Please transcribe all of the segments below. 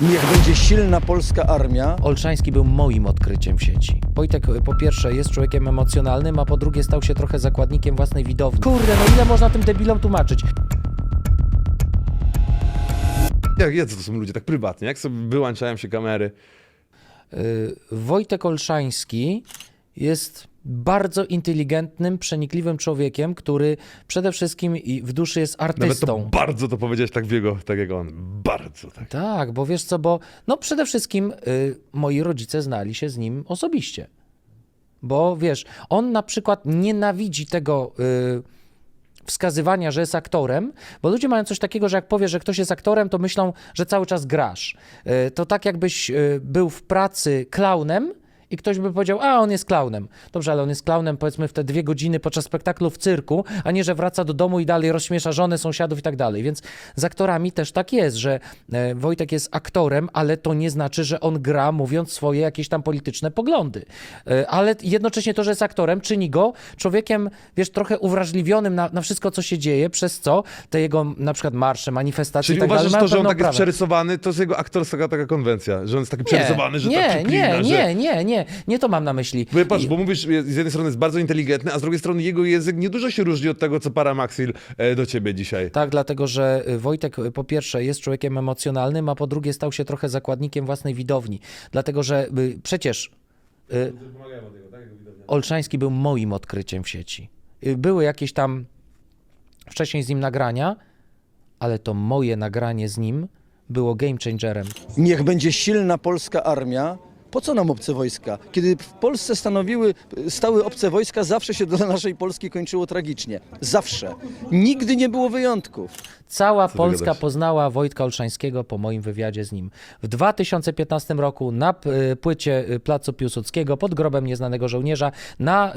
Niech będzie silna polska armia. Olszański był moim odkryciem w sieci. Wojtek po pierwsze jest człowiekiem emocjonalnym, a po drugie stał się trochę zakładnikiem własnej widowni. Kurde, no ile można tym debilom tłumaczyć? Jak jacy to są ludzie tak prywatnie? Jak sobie wyłączają się kamery? Y, Wojtek Olszański jest bardzo inteligentnym, przenikliwym człowiekiem, który przede wszystkim i w duszy jest Nawet to artystą. bardzo to powiedziałeś tak w jego, tak jak on. Bardzo tak. Tak, bo wiesz co, bo no przede wszystkim y, moi rodzice znali się z nim osobiście. Bo wiesz, on na przykład nienawidzi tego y, wskazywania, że jest aktorem, bo ludzie mają coś takiego, że jak powiesz, że ktoś jest aktorem, to myślą, że cały czas grasz. Y, to tak jakbyś y, był w pracy klaunem, i ktoś by powiedział, a on jest klaunem. Dobrze, ale on jest klaunem powiedzmy w te dwie godziny podczas spektaklu w cyrku, a nie, że wraca do domu i dalej rozśmiesza żonę, sąsiadów i tak dalej. Więc z aktorami też tak jest, że e, Wojtek jest aktorem, ale to nie znaczy, że on gra mówiąc swoje jakieś tam polityczne poglądy. E, Ale jednocześnie to, że jest aktorem, czyni go człowiekiem, wiesz, trochę uwrażliwionym na, na wszystko, co się dzieje, przez co te jego na przykład marsze, manifestacje Czyli tak uważasz, dalej to, że on tak jest pewną przerysowany, to jest jego aktorska taka konwencja, że on jest taki przerysowany, że nie, tak przyklina, nie, że... nie, nie, nie, nie to mam na myśli. Bo patrz, I- bo mówisz, z jednej strony jest bardzo inteligentny, a z drugiej strony jego język niedużo się różni od tego, co Paramaxil e, do ciebie dzisiaj. Tak, dlatego że y, Wojtek y, po pierwsze jest człowiekiem emocjonalnym, a po drugie stał się trochę zakładnikiem własnej widowni. Dlatego że y, przecież y, Olszański był moim odkryciem w sieci. Były jakieś tam wcześniej z nim nagrania, ale to moje nagranie z nim było game changerem. Niech będzie silna polska armia. Po co nam obce wojska? Kiedy w Polsce stanowiły, stały obce wojska, zawsze się dla naszej Polski kończyło tragicznie. Zawsze. Nigdy nie było wyjątków. Cała ty Polska poznała Wojtka Olszańskiego po moim wywiadzie z nim. W 2015 roku na y, płycie y, Placu Piłsudskiego pod grobem nieznanego żołnierza na y,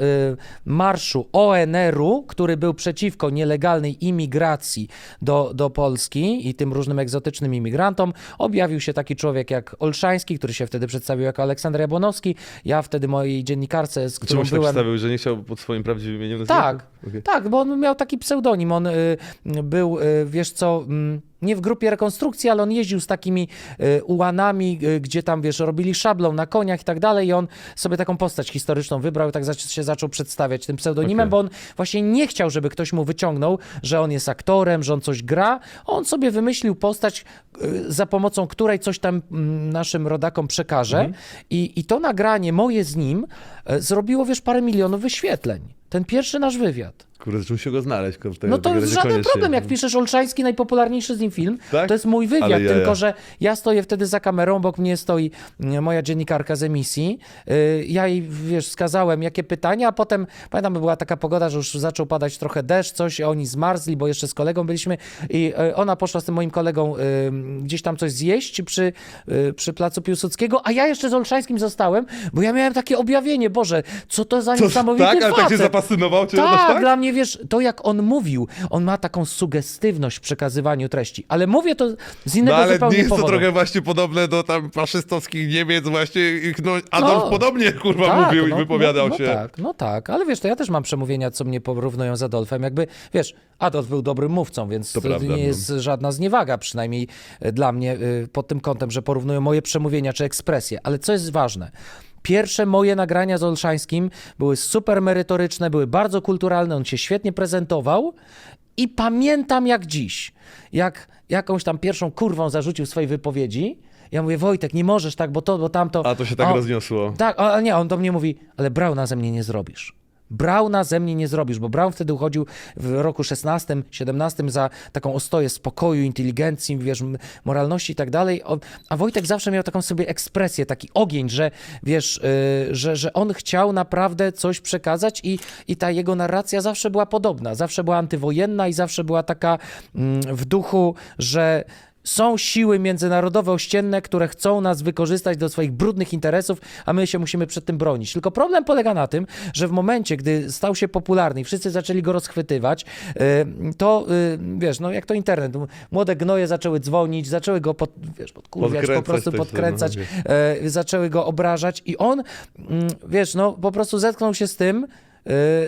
marszu ONR-u, który był przeciwko nielegalnej imigracji do, do Polski i tym różnym egzotycznym imigrantom, objawił się taki człowiek jak Olszański, który się wtedy przedstawił jako Aleksander Jabłonowski. Ja wtedy mojej dziennikarce, z którą tak byłem... przedstawił, że nie chciał pod swoim prawdziwym imieniem Tak? Okej. tak, bo on miał taki pseudonim. On y, był, y, wiesz co, mm, nie w grupie rekonstrukcji, ale on jeździł z takimi y, ułanami, y, gdzie tam, wiesz, robili szablą na koniach i tak dalej i on sobie taką postać historyczną wybrał i tak zac- się zaczął przedstawiać tym pseudonimem, Okej. bo on właśnie nie chciał, żeby ktoś mu wyciągnął, że on jest aktorem, że on coś gra. On sobie wymyślił postać, y, za pomocą której coś tam mm, naszym rodakom przekaże I, i to nagranie moje z nim y, zrobiło, wiesz, parę milionów wyświetleń. Ten pierwszy nasz wywiad. Kurde, zaczął się go znaleźć. tej- No to żaden koniecznie. problem, jak piszesz Olszański, najpopularniejszy z nim film, Tak? to jest mój wywiad, Ale jaja. tylko że ja stoję wtedy za kamerą, obok mnie stoi mm, moja dziennikarka z emisji, Yy, ja jej, wiesz, skazałem jakie pytania, a potem, pamiętam, była taka pogoda, że już zaczął padać trochę deszcz, coś, oni zmarzli, bo jeszcze z kolegą byliśmy i yy, ona poszła z tym moim kolegą yy, gdzieś tam coś zjeść przy, przy Placu Piłsudskiego, a ja jeszcze z Olszańskim zostałem, bo ja miałem takie objawienie, Boże, co to za Co, niesamowity tak? Ale tak cię facet. zafascynował? Cię Tak, tak? dla mnie wiesz, to jak on mówił, on ma taką sugestywność w przekazywaniu treści, ale mówię to z No innego ale zupełnie nie jest to powodu. trochę właśnie podobne do tam faszystowskich Niemiec właśnie. ich, No, Adolf No. podobnie kurwa Tak, mówił i no, wypowiadał no, się. No tak, no tak, ale wiesz, to ja też mam przemówienia, co mnie porównują z Adolfem. Jakby, wiesz, Adolf był dobrym mówcą, więc To to, prawda, nie no. jest żadna zniewaga, przynajmniej e, dla mnie, e, pod tym kątem, że porównują moje przemówienia czy ekspresje. Ale co jest ważne? Pierwsze moje nagrania z Olszańskim były super merytoryczne, były bardzo kulturalne, on się świetnie prezentował i pamiętam jak dziś, jak jakąś tam pierwszą kurwą zarzucił w swojej wypowiedzi. Ja mówię, Wojtek, nie możesz tak, bo to, bo tamto. A to się tak O, rozniosło. tak, ale nie, on do mnie mówi, ale Brauna ze mnie nie zrobisz. Brauna ze mnie nie zrobisz, bo Braun wtedy uchodził w roku 16, 17 za taką ostoję spokoju, inteligencji, wiesz, moralności i tak dalej. A Wojtek zawsze miał taką sobie ekspresję, taki ogień, że wiesz, yy, że, że on chciał naprawdę coś przekazać i, i ta jego narracja zawsze była podobna. Zawsze była antywojenna i zawsze była taka mm, w duchu, że są siły międzynarodowe ościenne, które chcą nas wykorzystać do swoich brudnych interesów, a my się musimy przed tym bronić. Tylko problem polega na tym, że w momencie, gdy stał się popularny i wszyscy zaczęli go rozchwytywać, y, to y, wiesz, no jak to internet, młode gnoje zaczęły dzwonić, zaczęły go pod, wiesz, podkurwiać, po prostu też, podkręcać, no, e, zaczęły go obrażać i on, wiesz, no po prostu zetknął się z tym,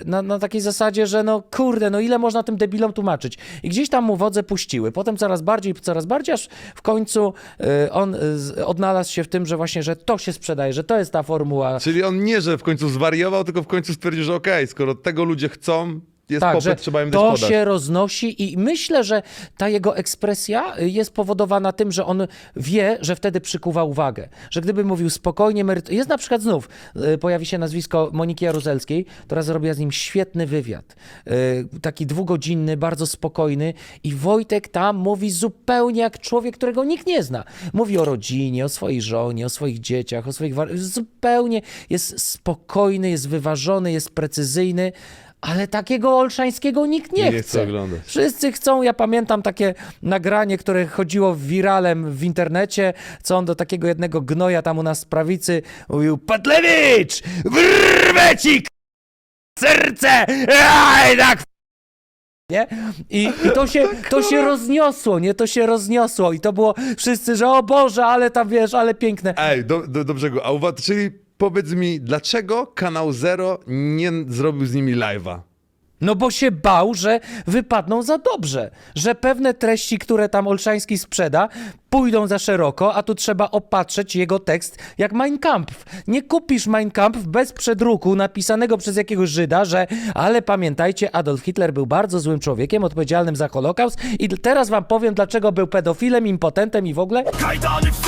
na, na takiej zasadzie, że no kurde, no ile można tym debilom tłumaczyć. I gdzieś tam mu wodze puściły. Potem coraz bardziej, coraz bardziej, aż w końcu yy, on z- odnalazł się w tym, że właśnie, że to się sprzedaje, że to jest ta formuła. Czyli on nie, że w końcu zwariował, tylko w końcu stwierdził, że okej, skoro tego ludzie chcą, jest Tak, że popyt, trzeba im to podać. się roznosi i myślę, że ta jego ekspresja jest powodowana tym, że on wie, że wtedy przykuwa uwagę. Że gdyby mówił spokojnie, meryt... jest na przykład znów, y, pojawi się nazwisko Moniki Jaruzelskiej, która zrobiła z nim świetny wywiad. Y, Taki dwugodzinny, bardzo spokojny i Wojtek tam mówi zupełnie jak człowiek, którego nikt nie zna. Mówi o rodzinie, o swojej żonie, o swoich dzieciach, o swoich... war- Zupełnie jest spokojny, jest wyważony, jest precyzyjny, ale takiego Olszańskiego nikt nie, Nie chce. chce oglądać. Wszyscy chcą, ja pamiętam takie nagranie, które chodziło wiralem w internecie, co on do takiego jednego gnoja tam u nas z prawicy mówił Patlewicz, wyrwę ci k- serce, aj tak nie? I, I to się, to się rozniosło, nie? To się rozniosło i to było wszyscy, że o Boże, ale tam wiesz, ale piękne. Ej, do, do, do brzegu. A uwa- czyli powiedz mi, dlaczego Kanał Zero nie zrobił z nimi live'a? No bo się bał, że wypadną za dobrze, że pewne treści, które tam Olszański sprzeda, pójdą za szeroko, a tu trzeba opatrzeć jego tekst jak Mein Kampf. Nie kupisz Mein Kampf bez przedruku napisanego przez jakiegoś Żyda, że ale pamiętajcie, Adolf Hitler był bardzo złym człowiekiem, odpowiedzialnym za Holokaust i teraz wam powiem, dlaczego był pedofilem, impotentem i w ogóle. Kajdany w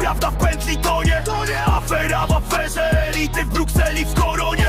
Prawda w pętli tonie. To nie afera w aferze, elity w Brukseli w koronie